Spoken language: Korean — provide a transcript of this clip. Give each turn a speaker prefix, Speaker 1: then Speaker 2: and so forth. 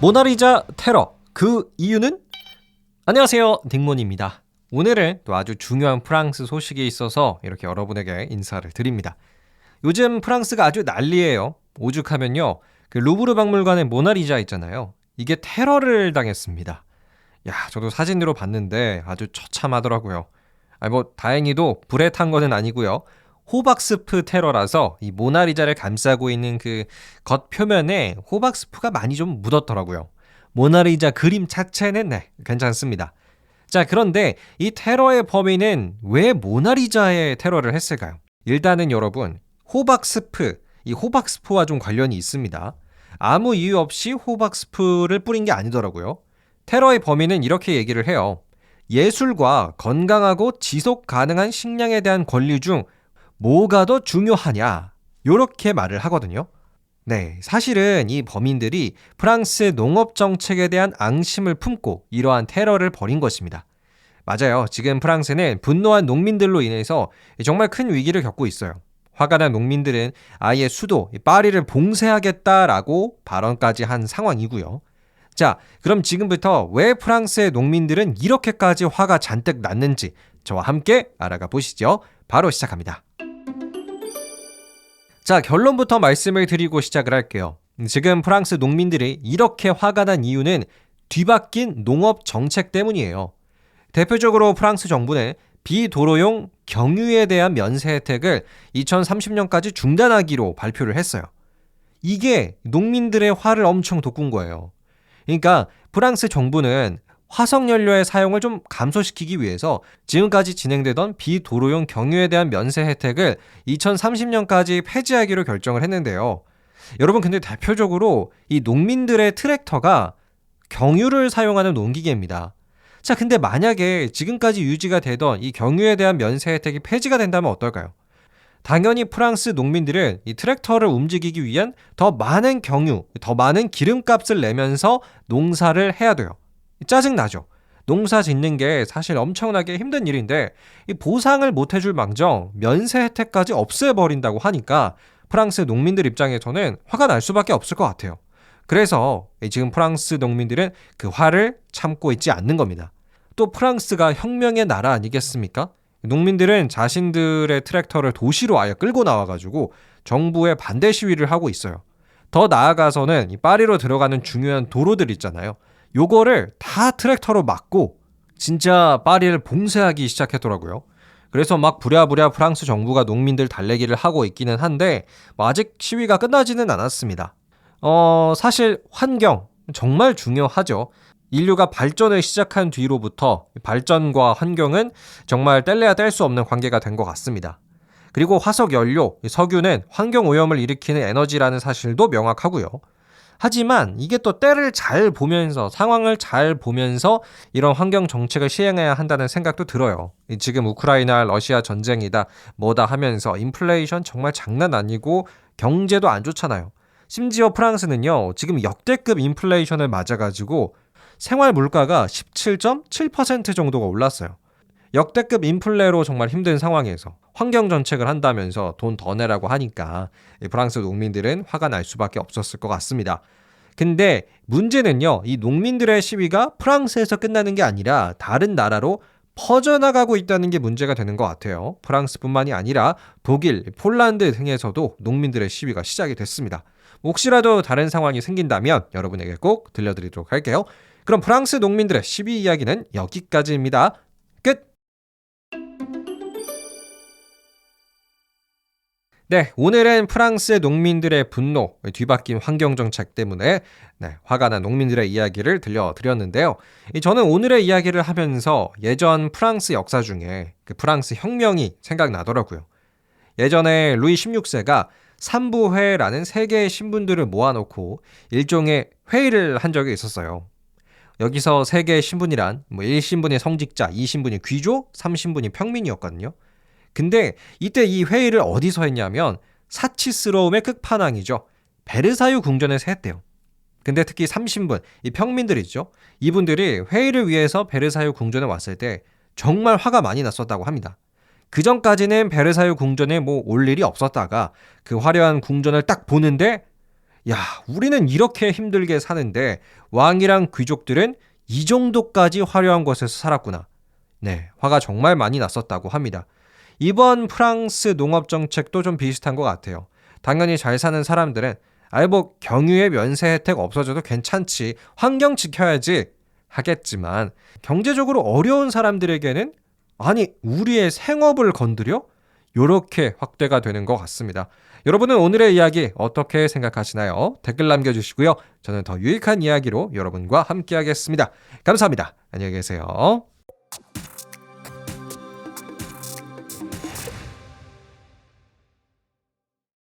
Speaker 1: 모나리자 테러 그 이유는? 안녕하세요 딩몬입니다. 오늘은 또 아주 중요한 프랑스 소식이 있어서 이렇게 여러분에게 인사를 드립니다. 요즘 프랑스가 아주 난리예요. 오죽하면요 그 루브르 박물관의 모나리자 있잖아요. 이게 테러를 당했습니다. 야 저도 사진으로 봤는데 아주 처참하더라고요. 아니 뭐 다행히도 불에 탄 거는 아니고요. 호박스프 테러라서 이 모나리자를 감싸고 있는 그 겉표면에 호박스프가 많이 좀 묻었더라고요. 모나리자 그림 자체는 네, 괜찮습니다. 자, 그런데 이 테러의 범인은 왜 모나리자의 테러를 했을까요? 일단은 여러분, 호박스프, 이 호박스프와 좀 관련이 있습니다. 아무 이유 없이 호박스프를 뿌린 게 아니더라고요. 테러의 범인은 이렇게 얘기를 해요. 예술과 건강하고 지속 가능한 식량에 대한 권리 중 뭐가 더 중요하냐? 요렇게 말을 하거든요. 네, 사실은 이 범인들이 프랑스 농업 정책에 대한 앙심을 품고 이러한 테러를 벌인 것입니다. 맞아요. 지금 프랑스는 분노한 농민들로 인해서 정말 큰 위기를 겪고 있어요. 화가 난 농민들은 아예 수도 파리를 봉쇄하겠다라고 발언까지 한 상황이고요. 자, 그럼 지금부터 왜 프랑스의 농민들은 이렇게까지 화가 잔뜩 났는지 저와 함께 알아가 보시죠. 바로 시작합니다. 자, 결론부터 말씀을 드리고 시작을 할게요. 지금 프랑스 농민들이 이렇게 화가 난 이유는 뒤바뀐 농업 정책 때문이에요. 대표적으로 프랑스 정부는 비도로용 경유에 대한 면세 혜택을 2030년까지 중단하기로 발표를 했어요. 이게 농민들의 화를 엄청 돋군 거예요. 그러니까 프랑스 정부는 화석 연료의 사용을 좀 감소시키기 위해서 지금까지 진행되던 비도로용 경유에 대한 면세 혜택을 2030년까지 폐지하기로 결정을 했는데요. 여러분 근데 대표적으로 이 농민들의 트랙터가 경유를 사용하는 농기계입니다. 자, 근데 만약에 지금까지 유지가 되던 이 경유에 대한 면세 혜택이 폐지가 된다면 어떨까요? 당연히 프랑스 농민들은 이 트랙터를 움직이기 위한 더 많은 경유, 더 많은 기름값을 내면서 농사를 해야 돼요. 짜증나죠. 농사 짓는 게 사실 엄청나게 힘든 일인데 이 보상을 못 해줄 망정 면세 혜택까지 없애버린다고 하니까 프랑스 농민들 입장에서는 화가 날 수밖에 없을 것 같아요. 그래서 지금 프랑스 농민들은 그 화를 참고 있지 않는 겁니다. 또 프랑스가 혁명의 나라 아니겠습니까? 농민들은 자신들의 트랙터를 도시로 아예 끌고 나와가지고 정부에 반대 시위를 하고 있어요. 더 나아가서는 이 파리로 들어가는 중요한 도로들 있잖아요. 요거를 다 트랙터로 막고 진짜 파리를 봉쇄하기 시작했더라고요. 그래서 막 부랴부랴 프랑스 정부가 농민들 달래기를 하고 있기는 한데 뭐 아직 시위가 끝나지는 않았습니다. 어, 사실 환경 정말 중요하죠. 인류가 발전을 시작한 뒤로부터 발전과 환경은 정말 뗄래야 뗄 수 없는 관계가 된 것 같습니다. 그리고 화석 연료, 석유는 환경 오염을 일으키는 에너지라는 사실도 명확하고요. 하지만 이게 또 때를 잘 보면서 상황을 잘 보면서 이런 환경 정책을 시행해야 한다는 생각도 들어요. 지금 우크라이나 러시아 전쟁이다 뭐다 하면서 인플레이션 정말 장난 아니고 경제도 안 좋잖아요. 심지어 프랑스는요 지금 역대급 인플레이션을 맞아 가지고 생활 물가가 17.7% 정도가 올랐어요. 역대급 인플레로 정말 힘든 상황에서 환경 정책을 한다면서 돈 더 내라고 하니까 프랑스 농민들은 화가 날 수밖에 없었을 것 같습니다. 근데 문제는요, 이 농민들의 시위가 프랑스에서 끝나는 게 아니라 다른 나라로 퍼져나가고 있다는 게 문제가 되는 것 같아요. 프랑스뿐만이 아니라 독일, 폴란드 등에서도 농민들의 시위가 시작이 됐습니다. 혹시라도 다른 상황이 생긴다면 여러분에게 꼭 들려드리도록 할게요. 그럼 프랑스 농민들의 시위 이야기는 여기까지입니다. 끝! 네, 오늘은 프랑스 농민들의 분노, 뒤바뀐 환경 정책 때문에 네, 화가 난 농민들의 이야기를 들려드렸는데요. 저는 오늘의 이야기를 하면서 예전 프랑스 역사 중에 그 프랑스 혁명이 생각나더라고요. 예전에 루이 16세가 삼부회라는 세 개의 신분들을 모아놓고 일종의 회의를 한 적이 있었어요. 여기서 세 개의 신분이란 뭐 1신분이 성직자, 2신분이 귀족, 3신분이 평민이었거든요. 근데 이때 이 회의를 어디서 했냐면 사치스러움의 끝판왕이죠. 베르사유 궁전에서 했대요. 근데 특히 30분, 이 평민들 있죠. 이분들이 회의를 위해서 베르사유 궁전에 왔을 때 정말 화가 많이 났었다고 합니다. 그 전까지는 베르사유 궁전에 뭐 올 일이 없었다가 그 화려한 궁전을 딱 보는데 야, 우리는 이렇게 힘들게 사는데 왕이랑 귀족들은 이 정도까지 화려한 곳에서 살았구나. 네, 화가 정말 많이 났었다고 합니다. 이번 프랑스 농업 정책도 좀 비슷한 것 같아요. 당연히 잘 사는 사람들은 아이 뭐 경유의 면세 혜택 없어져도 괜찮지. 환경 지켜야지. 하겠지만 경제적으로 어려운 사람들에게는 아니 우리의 생업을 건드려 요렇게 확대가 되는 것 같습니다. 여러분은 오늘의 이야기 어떻게 생각하시나요? 댓글 남겨주시고요. 저는 더 유익한 이야기로 여러분과 함께하겠습니다. 감사합니다. 안녕히 계세요.